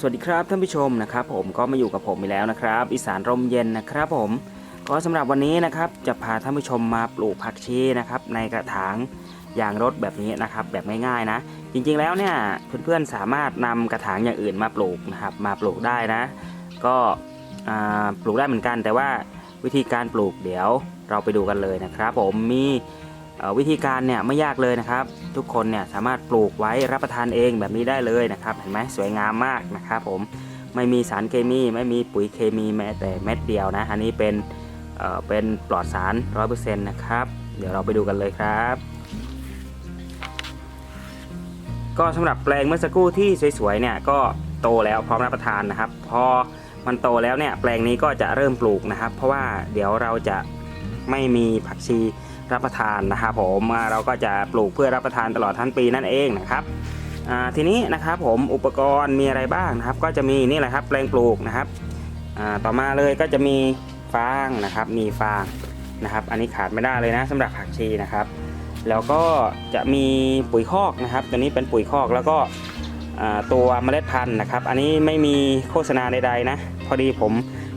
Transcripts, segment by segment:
สวัสดีครับท่านผู้ชมนะครับผมก็มาอยู่กับผมอีกแล้วนะครับ อีสานร่มเย็นนะครับผมก็สำหรับวันนี้นะครับจะพาท่านผู้ชมมาปลูกผักชีนะครับในกระถางยางรถแบบนี้นะครับแบบง่ายๆนะ จริงๆแล้วเนี่ยเพื่อนๆสามารถนำกระถางอย่างอื่นมาปลูกนะครับมาปลูกได้นะ ก็ปลูกได้เหมือนกัน แต่ว่าวิธีการปลูกเดี๋ยวเราไปดูกันเลยนะครับ ผมมี วิธีการเนี่ยไม่ยากเลยนะครับ ทุกคนเนี่ยสามารถปลูกไว้รับประทานเองแบบนี้ได้เลยนะครับ เห็นไหมสวยงามมากนะครับผมไม่มีสารเคมี ไม่มีปุ๋ยเคมีแม้แต่เม็ดเดียวนะ อันนี้เป็นเเป็นปลอดสาร 100%นะครับ เดี๋ยวเราไปดูกันเลยครับ ก็สำหรับแปลงเมื่อสักครู่ที่สวยๆเนี่ยก็โตแล้วพร้อมรับประทานนะครับ พอมันโตแล้วเนี่ยแปลงนี้ก็จะเริ่มปลูกนะครับ เพราะว่าเดี๋ยวเราจะไม่มีผักชี รับประทานนะครับผมเราก็จะปลูกเพื่อรับประทานตลอดทั้งปีนั่นเองนะครับทีนี้นะครับผมอุปกรณ์มีอะไรบ้างนะครับ ก็จะมีนี่แหละครับแปลงปลูกนะครับต่อมาเลยก็จะมีฟางนะครับ มีฟางนะครับ อันนี้ขาดไม่ได้เลยนะสำหรับผักชีนะครับ แล้วก็จะมีปุ๋ยคอกนะครับ ตัวนี้เป็นปุ๋ยคอกแล้วก็ตัวเมล็ดพันธุ์นะครับ อันนี้ไม่มีโฆษณาใดๆนะ พอดีผม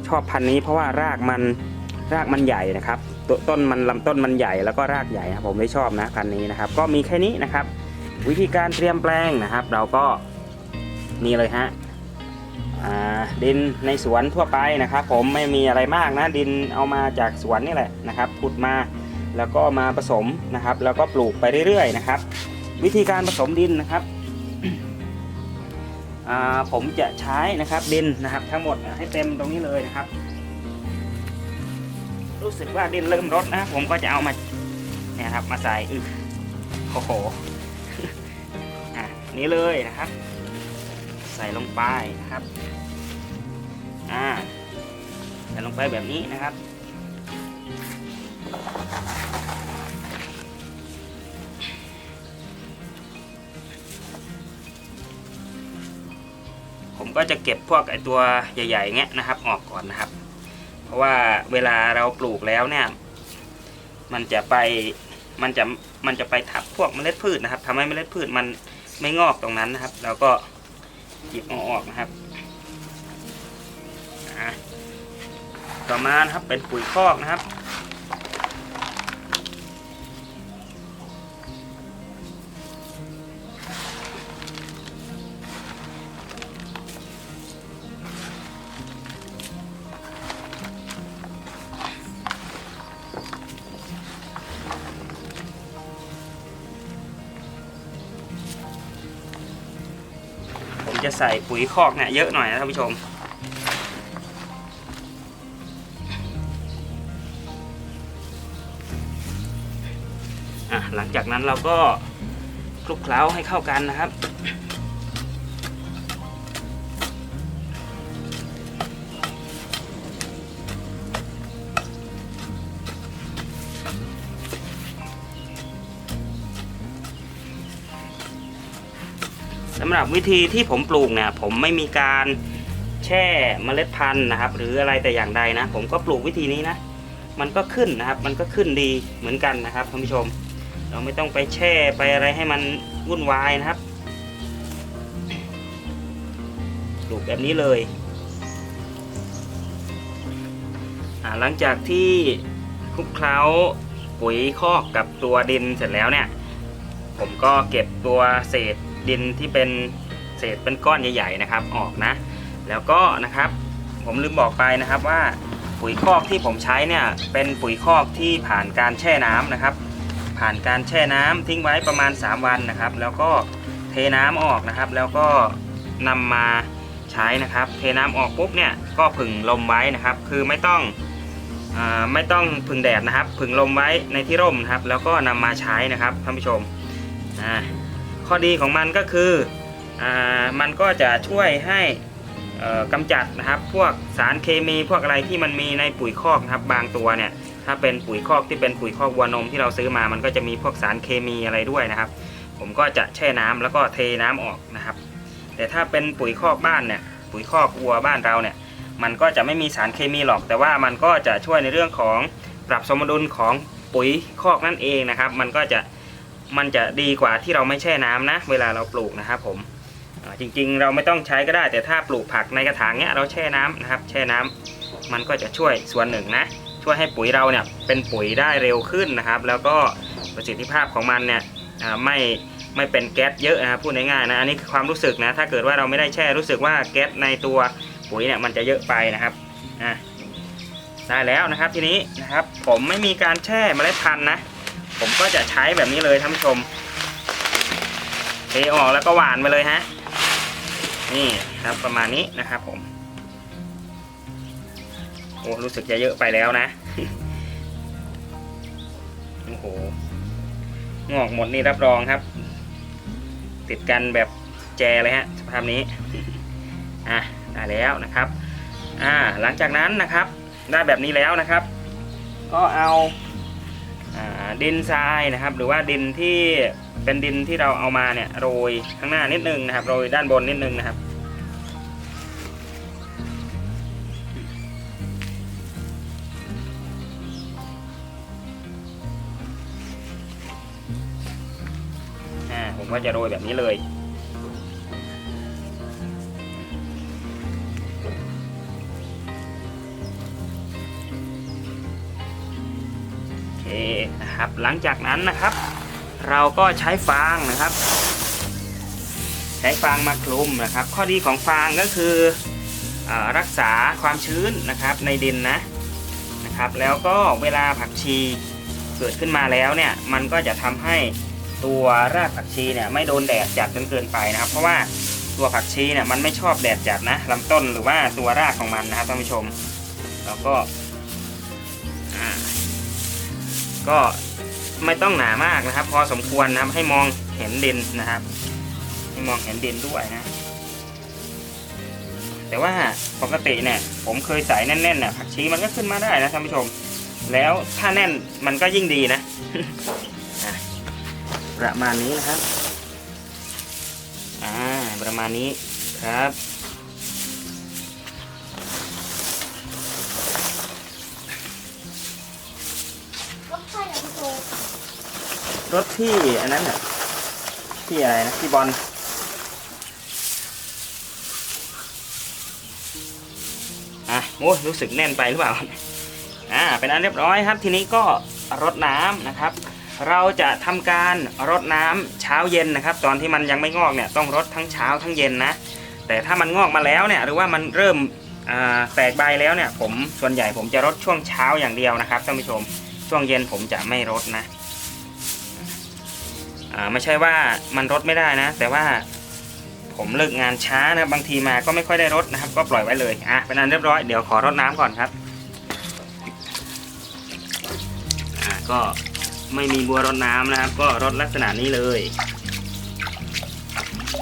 ชอบพันธุ์นี้เพราะว่ารากมันรากมันใหญ่นะครับ ตต้นมันลำต้นมันใหญ่แล้วก็รากใหญ่ครับผมไม่ชอบนะพันนี้นะครับ ก็มีแค่นี้นะครับ วิธีการเตรียมแปลงนะครับ เราก็นี่เลยฮะดินในสวนทั่วไปนะครับ ผมไม่มีอะไรมากนะดินเอามาจากสวนนี่แหละนะครับขุดมาแล้วก็มาผสมนะครับ แล้วก็ปลูกไปเรื่อยๆนะครับ วิธีการผสมดินนะครับผมจะใช้นะครับดินนะครับ ทั้งหมดให้เต็มตรงนี้เลยนะครับ รู้สึกว่าดินเริ่มรดนะ ผมก็จะเอามาเนี่ยครับ มาใส่อึโอ้โหอะนี้เลยนะครับ ใส่ลงไปนะครับอ่าใส่ลงไปแบบนี้นะครับผมก็จะเก็บพวกไอตัวใหญ่ๆเงี้ยนะครับ ออกก่อนนะครับ ราะว่าเวลาเราปลูกแล้วเนี่ย มันจะไปมันจะมันจะไปทับพวกเมล็ดพืชนะครับทำให้เมล็ดพืชมันไม่งอกตรงนั้นนะครับเราก็หยิบอออกนะครับต่อมานะครับเป็นปุ๋ยคอกนะครับ จะใส่ปุ๋ยคอกเนี่ยเยอะหน่อยนะท่านผู้ชมอะหลังจากนั้นเราก็คลุกเคล้าให้เข้ากันนะครับ สำหรับวิธีที่ผมปลูกเนี่ยผมไม่มีการแช่เมล็ดพันธุ์นะครับ หรืออะไรแต่อย่างใดนะ ผมก็ปลูกวิธีนี้นะ มันก็ขึ้นนะครับ มันก็ขึ้นดีเหมือนกันนะครับท่านผู้ชม เราไม่ต้องไปแช่ไปอะไรให้มันวุ่นวายนะครับปลูกแบบนี้เลยหลังจากที่คลุกเคล้าปุ๋ยคอกกับตัวดินเสร็จแล้วเนี่ย ผมก็เก็บตัวเศษ ดินที่เป็นเศษเป็นก้อนใหญ่ ๆนะครับ ออกนะ แล้วก็นะครับ ผมลืมบอกไปนะครับว่าปุ๋ยคอกที่ผมใช้เนี่ยเป็นปุ๋ยคอกที่ผ่านการแช่น้ำนะครับ ผ่านการแช่น้ำทิ้งไว้ประมาณ 3 วันนะครับ แล้วก็เทน้ำออกนะครับ แล้วก็นำมาใช้นะครับ เทน้ำออกปุ๊บเนี่ยก็ผึ่งลมไว้นะครับ คือไม่ต้องอไม่ต้องผึ่งแดดนะครับ ผึ่งลมไว้ในที่ร่มนะครับ แล้วก็นำมาใช้นะครับท่านผู้ชมอ่า ข้อดีของมันก็คืออมันก็จะช่วยให้เอ่อกำจัดนะครับ พวกสารเคมีพวกอะไรที่มันมีในปุ๋ยคอกนะครับบางตัวเนี่ยถ้าเป็นปุ๋ยคอกที่เป็นปุ๋ยคอกวัวนมที่เราซื้อมามันก็จะมีพวกสารเคมีอะไรด้วยนะครับ ผมก็จะแช่น้ำแล้วก็เทน้ำออกนะครับ แต่ถ้าเป็นปุ๋ยคอกบ้านเนี่ยปุ๋ยคอกวัวบ้านเราเนี่ยมันก็จะไม่มีสารเคมีหรอก แต่ว่ามันก็จะช่วยในเรื่องของปรับสมดุลของปุ๋ยคอกนั่นเองนะครับ มันก็จะ มันจะดีกว่าที่เราไม่แช่น้ำนะ เวลาเราปลูกนะครับผมจริงๆ เราไม่ต้องใช้ก็ได้ แต่ถ้าปลูกผักในกระถางเนี้ยเราแช่น้ำนะครับ แช่น้ำมันก็จะช่วยส่วนหนึ่งนะ ช่วยให้ปุ๋ยเราเนี่ยเป็นปุ๋ยได้เร็วขึ้นนะครับ แล้วก็ประสิทธิภาพของมันเนี่ยไม่ไม่เป็นแก๊สเยอะนะครับพูดง่ายๆนะอันนี้คือความรู้สึกนะถ้าเกิดว่าเราไม่ได้แช่รู้สึกว่าแก๊สในตัวปุ๋ยเนี่ยมันจะเยอะไปนะครับอะได้แล้วนะครับทีนี้นะครับผมไม่มีการแช่เมล็ดพันธุ์นะ ผมก็จะใช้แบบนี้เลยท่านผู้ชมเทออกแล้วก็หวานไปเลยฮะ นี่ครับประมาณนี้นะครับผม โอ้รู้สึกจะเยอะไปแล้วนะ โอ้โห งอกหมดนี่รับรองครับ ติดกันแบบแจเลยฮะสภาพนี้ อะได้แล้วนะครับ อ่าหลังจากนั้นนะครับ ได้แบบนี้แล้วนะครับ ก็เอาอ่า ดินทรายนะครับ หรือว่าดินที่เป็นดินที่เราเอามาเนี่ยโรยข้างหน้านิดนึงนะครับโรยด้านบนนิดนึงนะครับ ผมก็จะโรยแบบนี้เลย นะครับ หลังจากนั้นนะครับ เราก็ใช้ฟางนะครับ ใช้ฟางมาคลุมนะครับ ข้อดีของฟางก็คืออรักษาความชื้นนะครับในดินนะนะครับ แล้วก็เวลาผักชีเกิดขึ้นมาแล้วเนี่ยมันก็จะทำให้ตัวรากผักชีเนี่ยไม่โดนแดดจัดจนเกินไปนะครับ เพราะว่าตัวผักชีเนี่ยมันไม่ชอบแดดจัดนะลำต้นหรือว่าตัวรากของมันนะครับท่านผู้ชม แล้วก็ ก็ไม่ต้องหนามากนะครับ พอสมควรนะครับ ให้มองเห็นดินนะครับ ให้มองเห็นดินด้วยนะ แต่ว่าปกติเนี่ย ผมเคยใส่แน่นๆเนี่ยผักชีมันก็ขึ้นมาได้นะท่านผู้ชม แล้วถ้าแน่นมันก็ยิ่งดีนะอะประมาณนี้นะครับ อ่า ประมาณนี้ครับ รถที่อันนั้นน่ะที่อะไรนะที่บอลอะโอ้รู้สึกแน่นไปหรือเปล่าอ่าเป็นอันเรียบร้อยครับ ทีนี้ก็รดน้ำนะครับ เราจะทำการรดน้ำเช้าเย็นนะครับ ตอนที่มันยังไม่งอกเนี่ยต้องรดทั้งเช้าทั้งเย็นนะ แต่ถ้ามันงอกมาแล้วเนี่ยหรือว่ามันเริ่มแตกใบแล้วเนี่ยผมส่วนใหญ่ผมจะรดช่วงเช้าอย่างเดียวนะครับท่านผู้ชมช่วงเย็นผมจะไม่รดนะอ่า ไม่ใช่ว่ามันรดไม่ได้นะ แต่ว่าผมเลิกงานช้านะบางทีมาก็ไม่ค่อยได้รดนะครับ ก็ปล่อยไว้เลยอะเป็นอันเรียบร้อยเดี๋ยวขอรดน้ำก่อนครับอะก็ไม่มีบัวรดน้ำนะครับ ก็รดลักษณะนี้เลย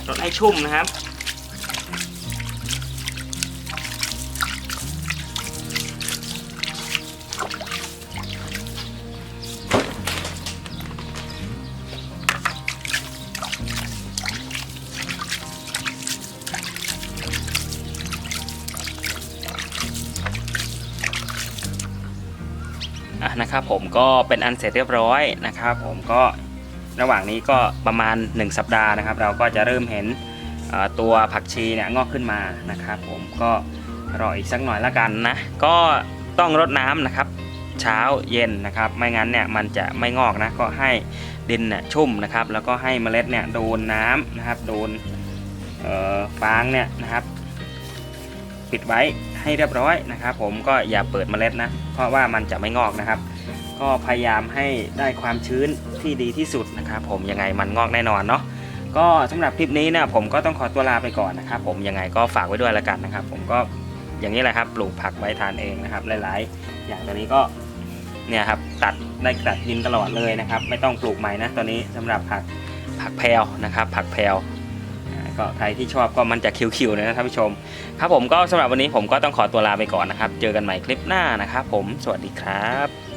รดให้ชุ่มนะครับ อะนะครับผมก็เป็นอันเสร็จเรียบร้อยนะครับ ผมก็ระหว่างนี้ก็ประมาณ 1 สัปดาห์นะครับ เราก็จะเริ่มเห็นตัวผักชีเนี่ยงอกขึ้นมานะครับ ผมก็รออีกสักหน่อยละกันนะ ก็ต้องรดน้ำนะครับ เช้าเย็นนะครับ ไม่งั้นเนี่ยมันจะไม่งอกนะก็ให้ดินเนี่ยชุ่มนะครับ แล้วก็ให้เมล็ดเนี่ยโดนน้ำนะครับโดนฟางเนี่ยนะครับ ปิดไว้ให้เรียบร้อยนะครับ ผมก็อย่าเปิดเมล็ดนะ เพราะว่ามันจะไม่งอกนะครับ ก็พยายามให้ได้ความชื้นที่ดีที่สุดนะครับผมยังไงมันงอกแน่นอนเนาะก็สำหรับคลิปนี้นี่ยผมก็ต้องขอตัวลาไปก่อนนะครับผมยังไงก็ฝากไว้ด้วยล้วกันนะครับ ผมก็อย่างนี้แหละครับ ปลูกผักไว้ทานเองนะครับ หลาย ๆ อย่างตัวนี้ก็เนี่ยครับตัดได้ตัดดินตลอดเลยนะครับ ไม่ต้องปลูกใหม่นะตัวนี้สำหรับผักผักแพรวนะครับ ผักแพรว ก็ใครที่ชอบก็มันจะคิวๆนะท่านผู้ชม ครับผมก็สำหรับวันนี้ผมก็ต้องขอตัวลาไปก่อนนะครับ เจอกันใหม่คลิปหน้านะครับผมสวัสดีครับ